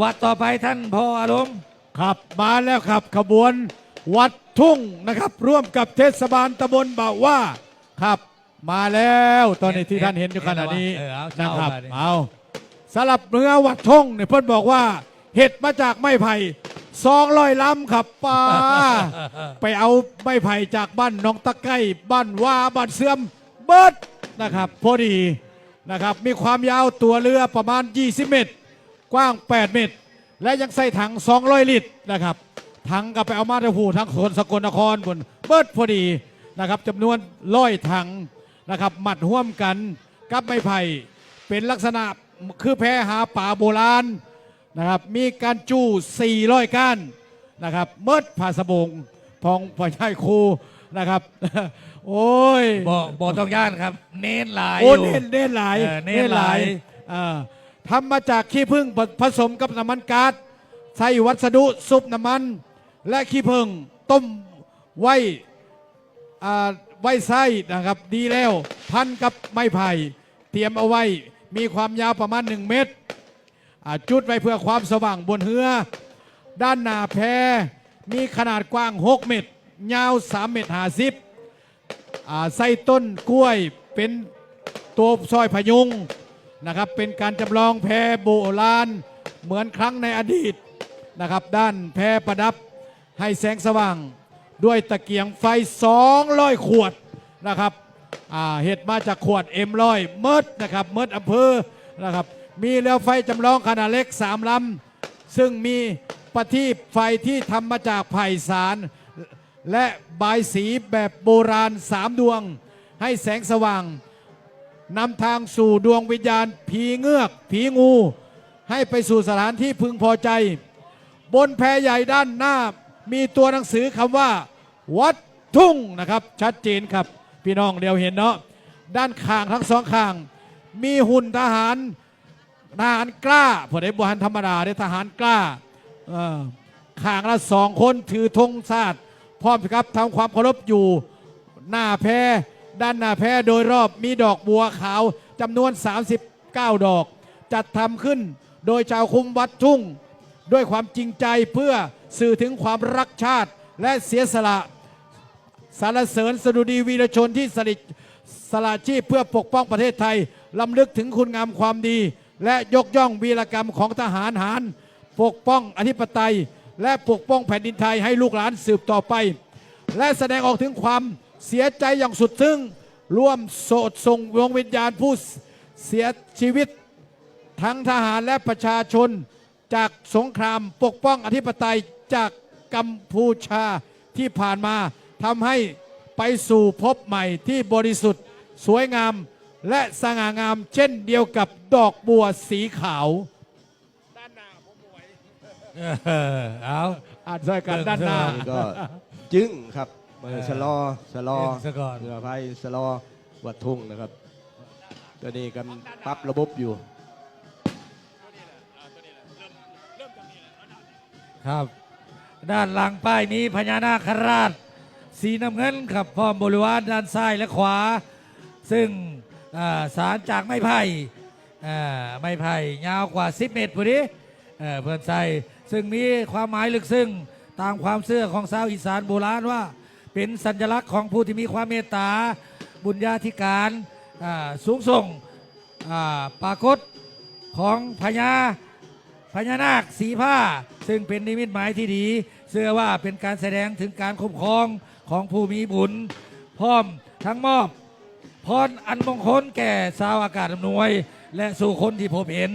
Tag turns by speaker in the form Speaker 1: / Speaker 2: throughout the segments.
Speaker 1: วัดต่อไปท่านพ่ออารมณ์
Speaker 2: ครับมาแล้วครับขบวน วัดทุ่งนะครับ ร่วมกับเทศบาลตำบลบ่าวว่าครับ มาแล้วตอนนี้ที่ท่านเห็นอยู่ขณะนี้
Speaker 1: เออเอา
Speaker 2: นะ
Speaker 1: เจ้า
Speaker 2: ครับ
Speaker 1: มาดิ
Speaker 2: เอาสลับเนื้อวัดทุ่งเนี่ยเพิ่นบอกว่า เห็ดมาจากไม้ไผ่ซองลอยล้ำครับป้า ไปเอาไม้ไผ่จากบ้านหน้องตะไคร่บ้านว่าบ้านเสื่อมเบิดนะครับ พอดีนะครับ มีความยาวตัวเรือประมาณ 20 เมตร กว้าง 8 เมตร และยังใส่ถัง 200 ลิตรนะครับ ถังก็ไปเอามาจากหูทั้งคนสกลนครบนเบิดพอดีนะครับจำนวนร้อยถังนะครับมัดห่วมกันกับไม้ไผ่เป็นลักษณะคือแพหาป่าโบราณนะครับมีการจู้400ก้านนะครับเมิดผาสบงพองพอใช่ครูนะครับ โอ้ย
Speaker 1: บอกบอกต้องย่านครับ เน้นหลาย
Speaker 2: โอ้
Speaker 1: อยู่
Speaker 2: เน้นเน้นหลาย
Speaker 1: เออเน้นหลาย
Speaker 2: อ่า ทำมาจากขี้ผึ้งผสมกับน้ำมันก๊าซใส่วัสดุซุปน้ำมัน และขี้ผึ้งต้มไว้ไว้ไส้นะครับ ดีแล้ว พันกับไม้ไผ่เตรียมเอาไว้มีความยาวประมาณ 1 เมตร จุดไว้เพื่อความสว่างบนเรือ ด้านหน้าแพมีขนาดกว้าง 6 เมตร ยาว 3 เมตร50อ่าไส้ต้นกล้วยเป็นตัวซอยพยุง นะครับ เป็นการจำลองแพโบราณเหมือนครั้งในอดีตนะครับ ด้านแพประดับให้แสงสว่าง ด้วยตะเกียงไฟ 200 ขวดนะครับอ่าเห็ดมาจากขวดเอ็มร้อยเมิดนะครับเมิดอำเภอนะครับ มีเรือไฟจำลองขนาดเล็ก 3ลำซึ่งมีประทีปไฟที่ทำมาจากไผ่สาร และบายสีแบบโบราณสามดวง ให้แสงสว่าง นำทางสู่ดวงวิญญาณ ผีเงือก ผีงู ให้ไปสู่สถานที่พึงพอใจ บนแพใหญ่ด้านหน้า มีตัวหนังสือคำว่า วัดทุ่งนะครับ ชัดเจนครับ พี่น้องเดียวเห็นเนาะด้านข้างทั้งสองข้าง มีหุ่นทหารทหารกล้าพอได้บวรธรรมดาได้ทหารกล้าข้างละสองคนถือธงชาติพร้อมครับทำความเคารพอยู่หน้าแพ ด้านหน้าแพโดยรอบมีดอกบัวขาวจำนวน 39 ดอก จัดทำขึ้นโดยชาวคุมวัดทุ่ง ด้วยความจริงใจเพื่อสื่อถึงความรักชาติและเสียสละสารเสริญสดุดีวีรชนที่สลิดสละชีพเพื่อปกป้องประเทศไทยลำลึกถึงคุณงามความดี และยกย่องวีรกรรมของทหารหาร ปกป้องอธิปไตย และปกป้องแผ่นดินไทยให้ลูกหลานสืบต่อไป และแสดงออกถึงความ เสียใจอย่างสุดซึ้งร่วมโสดส่งดวงวิญญาณผู้เสียชีวิต ทั้งทหารและประชาชน จากสงครามปกป้องอธิปไตยจากกัมพูชาที่ผ่านมาทำให้ไปสู่ภพใหม่ที่บริสุทธิ์ สวยงามและสง่างามเช่นเดียวกับดอกบัวสีขาว
Speaker 1: เออเอา
Speaker 2: อ่านซอยกันด้านหน้า
Speaker 3: นี่ก็จึ้งครับ เออชะลอชะลอ
Speaker 1: เล่นซะก่อน
Speaker 3: เรือพายชะลอวัดทุ่งนะครับตัวนี้กันปรับระบบอยู่
Speaker 1: ครับ ด้านหลังป้ายนี้พญานาคราช สีน้ำเงินครับพร้อมบริวารด้านซ้ายและขวา ซึ่งอ่าสารจากไม้ไผ่อ่าไม้ไผ่ยาวกว่า 10 เมตรพอดีเอ่อเพื่อนใส่ซึ่งมีความหมายลึกซึ้งตามความเชื่อของชาวอีสานโบราณว่า เป็นสัญลักษณ์ของผู้ที่มีความเมตตาบุญญาธิการสูงส่งปรากฏของพญาพญานาคสีผ้า ซึ่งเป็นนิมิตหมายที่ดีเชื่อว่าเป็นการแสดงถึงการคุ้มครองของผู้มีบุญ พร้อมทั้งมอบพรอันมงคลแก่ชาวอากาศอำนวย และสู่คนที่พบเห็น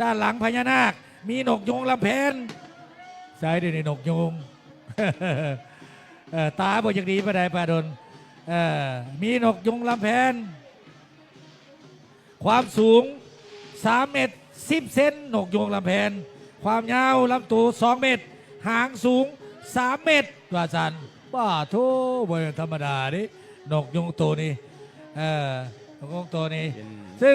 Speaker 1: ด้านหลังพญานาค มีนกยงลำเพนใส่ด้วยในนกยง เออตาบอยังดีประไดปาดนเออมีนกยงลำแพน ความสูง 3 เมตร 10 เซนนกยงลำแพน ความยาวลำตัว2เมตร หางสูง 3 เมตรว่าจันบ้าโทบนธรรมดาดินกยงตัวนี้เออนกยงตัว
Speaker 3: นี้
Speaker 1: ซึ่ง